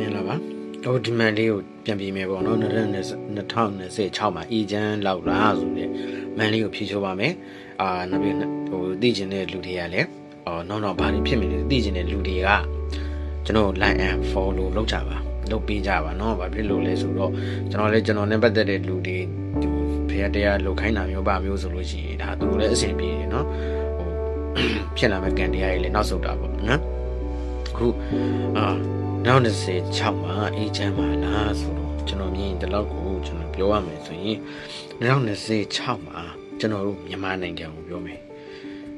မင်္ဂလာပါတော့ဒီမန်လေးကိုပြန်ပြင်မယ်ပေါ့နော်2026မှာအီဂျန်လောက်လားဆိုတဲ့မန်လေးကိုဖြေချိုးပါမယ်အာနောက်ပြီးဟိုသိကျင်တဲ့လူတွေကလည်းအော်နောက်နောက်ဘာတွေဖြစ်မလဲသိကျင်တဲ့လူတွေကကျွန်တော် line and follow လုပ်ကြပါလုပ်ပေးကြပါနော်ဘာဖြစ်လို့လဲဆိုတော့ကျွန်တော်လည်းကျွန်တော်နဲ့ပတ်သက်တဲ့လူတွေဖရတရားလုတ်ခိုင်းတာမျိုးပါမျိုးဆိုလို့ရှိရင်ဒါသူတို့လည်းအဆင်ပြေတယ်နော်ဟိုဖြစ်လာမဲ့ကံတရားတွေလည်းနောက်ဆုတ်တာပေါ့နော် အခုအာနောက်26မှာအေးချမ်းပါလားဆိုတော့ကျွန်တော်မြင်ဒီလောက်ကိုကျွန်တော်ပြောရမယ်ဆိုရင်နောက်26မှာကျွန်တော်တို့မြန်မာနိုင်ငံကိုပြောမယ်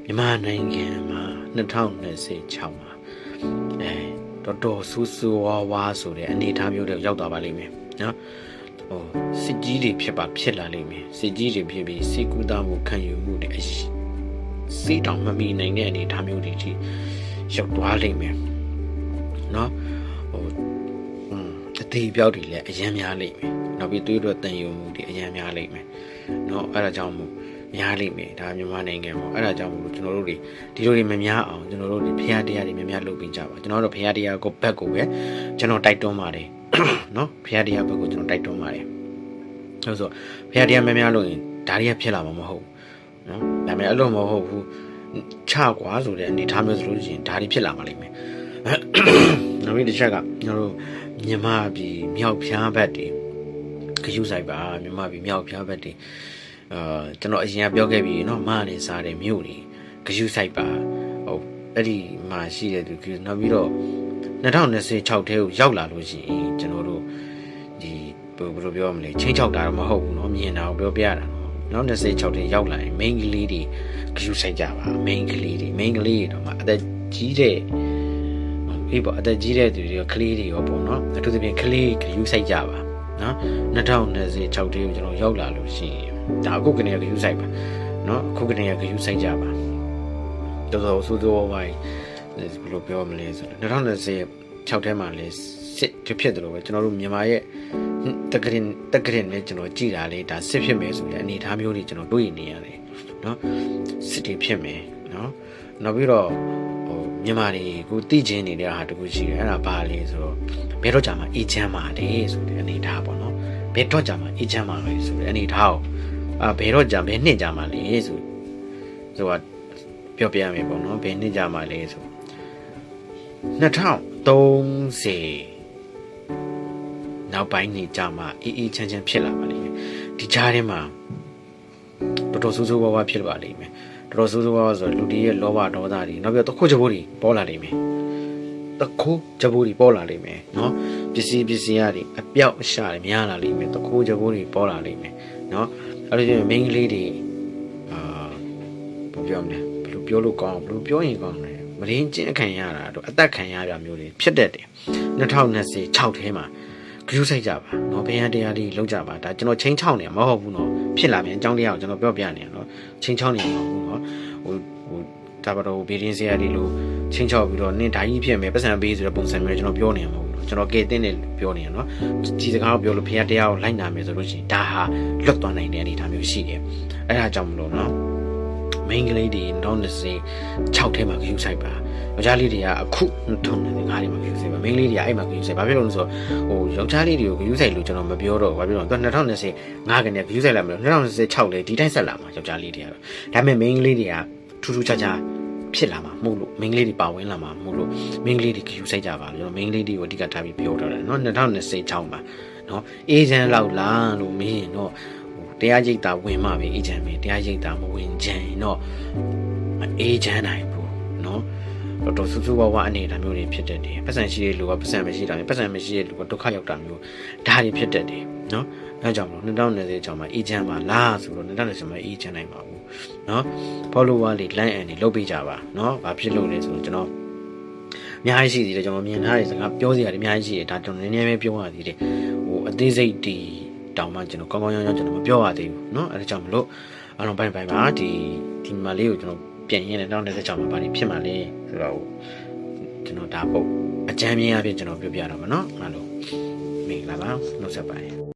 မြန်မာနိုင်ငံမှာ2026မှာအဲတော်တော်ဆူဆူဝါးဝါဆိုတဲ့အနေအထားမျိုးတွေရောက်သွားပါလိမ့်မယ်နော်ဟိုစစ်ကြီးတွေဖြစ်ပါဖြစ်လာလိမ့်မယ်စစ်ကြီးတွေဖြစ်ပြီးစေကူတာမှုခံယူမှုတွေအရှိစေတောင်မမီနိုင်တဲ့အနေအထားမျိုးတွေကြီးရောက်သွားလိမ့်မယ် နော်ဟိုอืมအသေးပြောက်တွေလည်းအရင်များလိမ့်မယ်နောက်ပြီးသွေးတော့တန်ယုံမှုတွေအရင်များလိမ့်မယ်နော်အဲ့ဒါကြောင့်မို့များလိမ့်မယ်ဒါမြန်မာနိုင်ငံပေါ့အဲ့ဒါကြောင့်မို့ကျွန်တော်တို့တွေဒီလိုတွေမများအောင်ကျွန်တော်တို့တွေဖျားတရားတွေများများလုပ်ပေးကြပါကျွန်တော်တို့ဖျားတရားကိုဘက်ကိုပဲကျွန်တော်တိုက်တွန်းပါတယ်နော်ဖျားတရားဘက်ကိုကျွန်တော်တိုက်တွန်းပါတယ်ဆိုတော့ဖျားတရားများများလုပ်ရင်ဒါတွေကဖြစ်လာမှာမဟုတ်ဘူးနော်ဒါပေမဲ့အဲ့လိုမဟုတ်ဘူးချကွာဆိုတဲ့အနေထားမျိုးဆိုလို့ရှိရင်ဒါတွေဖြစ်လာမှာလိမ့်မယ် နောက်ပြီးတစ်ချက်ကကျွန်တော်တို့မြန်မာပြည်မြောက်ဖျားဘက်တွေခရူးဆိုင်ပါမြန်မာပြည်မြောက်ဖျားဘက်တွေအာကျွန်တော်အရင်ကပြောခဲ့ပြီเนาะမားနေစားတဲ့မြို့တွေခရူးဆိုင်ပါဟုတ်အဲ့ဒီမှာရှိတဲ့သူနောက်ပြီးတော့2026ထဲကိုရောက်လာလို့ရှိရင်ကျွန်တော်တို့ဒီဘယ်လိုပြောရမလဲချင်းချောက်တာတော့မဟုတ်ဘူးเนาะမြင်တာကိုပြောပြတာเนาะနောက်26ထဲရောက်လာရင် main ကလေးတွေခရူးဆိုင်ကြပါ main ကလေးတွေ main ကလေးတွေတော့မှအသက်ကြီးတဲ့ အေးပေါ့အသက်ကြီးတဲ့သူတွေကကလေးတွေရောပေါ့နော်အထူးသဖြင့်ကလေးကယူဆိုင်ကြပါနော်2026တေးကိုကျွန်တော်ရောက်လာလို့ရှိရင်ဒါအခုကနေကယူဆိုင်ပါနော်အခုကနေကယူဆိုင်ကြပါတော်တော်ဆိုးဆိုးဝိုင်းဘယ်လိုပြောမလဲဆိုတော့2026ထဲမှာလဲစစ်ဖြစ်တယ်လို့ပဲကျွန်တော်တို့မြန်မာရဲ့တက်ကရင်တက်ကရင်နဲ့ကျွန်တော်ကြည်တာလေဒါစစ်ဖြစ်မယ်ဆိုတဲ့အနေအထားမျိုးတွေကျွန်တော်တွေးနေရတယ်နော်စစ်တွေဖြစ်မယ်နော်နောက်ပြီးတော့ဟို မြန်မာတွေကိုတည်ခြင်းနေတဲ့ဟာတခုရှိတယ်အဲ့ဒါဘာလဲဆိုတော့ဘယ်တော့ကြာမှအေချမ်းပါလေဆိုတဲ့အနေအထားပေါ့နော်ဘယ်တော့ကြာမှအေချမ်းပါလေဆိုတဲ့အနေအထားကိုအာဘယ်တော့ကြာဘယ်နှစ်ကြာမှလေဆိုဆိုတာပြောပြရမယ်ပေါ့နော်ဘယ်နှစ်ကြာမှလဲဆို2030နောက်ပိုင်းနေကြမှာအေးအေးချမ်းချမ်းဖြစ်လာပါလိမ့်မယ်ဒီကြားထဲမှာတော်တော်ဆိုးဆိုးဝါးဝါဖြစ်ပါလိမ့်မယ် တော်တော်ဆိုးဆိုးဝါးဝါဆိုတော့လူတွေရဲ့လောဘဒေါသတွေနောက်ပြီးတော့တခုချဘိုးတွေပေါ်လာလိမ့်မယ်တခုချဘိုးတွေပေါ်လာလိမ့်မယ်နော်ပစ္စည်းပစ္စည်းရတွေအပြောက်အရှာတွေများလာလိမ့်မယ်တခုချဘိုးတွေပေါ်လာလိမ့်မယ်နော်အဲ့လိုကျရင် main ကလေးတွေအာဘယ်ပြောမလဲဘယ်လိုပြောလို့ကောင်းဘယ်လိုပြောရင်ကောင်းလဲမရင်းကျင်းအခံရတာတော့အသက်ခံရပြမျိုးတွေဖြစ်တတ်တယ်2026ထဲမှာ ဂရုစိုက်ကြပါเนาะဘယ်ရန်တရားလေးလောက်ကြပါဒါကျွန်တော်ချင်းချောင်းနေမှာမဟုတ်ဘူးเนาะဖြစ်လာမယ်အကြောင်းတရားကိုကျွန်တော်ပြောပြနေရเนาะချင်းချောင်းနေမှာမဟုတ်ဘူးเนาะဟိုဟိုဒါပါတော့ဘေးရင်းစရာလေးလို့ချင်းချောက်ပြီးတော့နင်းဓာကြီးဖြစ်မယ်ပတ်စံပေးဆိုတဲ့ပုံစံမျိုးကျွန်တော်ပြောနေမှာမဟုတ်ဘူးเนาะကျွန်တော်ကဲတင်းနေပြောနေရเนาะဒီစကားကိုပြောလို့ဖခင်တရားကိုလိုက်နာမယ်ဆိုလို့ရှိရင်ဒါဟာလွတ်သွားနိုင်တဲ့အနေအထားမျိုးရှိတယ်အဲ့ဒါကြောင့်မလို့เนาะ မိန်းကလေးတွေနောက်26ထဲမှာဂရုစိုက်ပါယောက်ျားလေးတွေကအခုထုံနေငါးတွေမှာဂရုစိုက်ပါမိန်းကလေးတွေကအဲ့မှာဂရုစိုက်ဘာဖြစ်လို့လဲဆိုတော့ဟိုယောက်ျားလေးတွေကိုဂရုစိုက်လို့ကျွန်တော်မပြောတော့ဘာဖြစ်လို့လဲသူ2020ငါးကနေဂရုစိုက်လာမလို့2026လေဒီတိုင်းဆက်လာမှာယောက်ျားလေးတွေကဒါပေမဲ့မိန်းကလေးတွေကထူးထူးခြားခြားဖြစ်လာမှာမဟုတ်လို့မိန်းကလေးတွေပါဝင်လာမှာမဟုတ်လို့မိန်းကလေးတွေကြူဆိုင်ကြပါလို့ကျွန်တော်မိန်းကလေးတွေကိုအဓိကထားပြီးပြောထားတယ်เนาะ2026မှာเนาะအေဂျင့်လောက်လာလို့မင်းရင်တော့ တရားရိပ်တာဝင်မှပဲအေဂျင့်ပဲတရားရိပ်တာမဝင်ချင်တော့အေဂျင့်နိုင်ဘူးเนาะတော်တော်ဆူဆူဝါးဝါအနေအထားမျိုးတွေဖြစ်တတ်တယ်ပတ်စံရှိတဲ့လူကပတ်စံမရှိတာမျိုးပတ်စံမရှိတဲ့လူကဒုက္ခရောက်တာမျိုးဒါတွေဖြစ်တတ်တယ်เนาะအဲကြောင့်မလို့2020ကျောင်းမှာအေဂျင့်ပါလားဆိုတော့2020မှာအေဂျင့်နိုင်ပါဘူးเนาะ follower လေး line အန်တွေလုပ်ပေးကြပါเนาะဘာဖြစ်လို့လဲဆိုတော့ကျွန်တော်အများကြီးရှိသေးတယ်ကျွန်တော်မြင်ထားတဲ့စကားပြောစရာတွေအများကြီးရှိတယ်ဒါကျွန်တော်နည်းနည်းပဲပြောရသေးတယ်ဟိုအသေးစိတ်ဒီ တောင်မှကျွန်တော်ကောင်းကောင်းရောင်းရောင်းကျွန်တော်မပြောရသေးဘူးเนาะအဲဒါကြောင့်မလို့အားလုံးပိုင်းပိုင်းပါဒီဒီမလေးကိုကျွန်တော်ပြန်ရင်းနဲ့တောင်းတဲ့ကြောင့်မှာဘာတွေဖြစ်မှာလဲဆိုတော့ကျွန်တော်ဒါပုတ်အကြမ်းမြင်အပြင်ကျွန်တော်ပြောပြတော့မှာเนาะအားလုံးမင်္ဂလာပါနှုတ်ဆက်ပါတယ်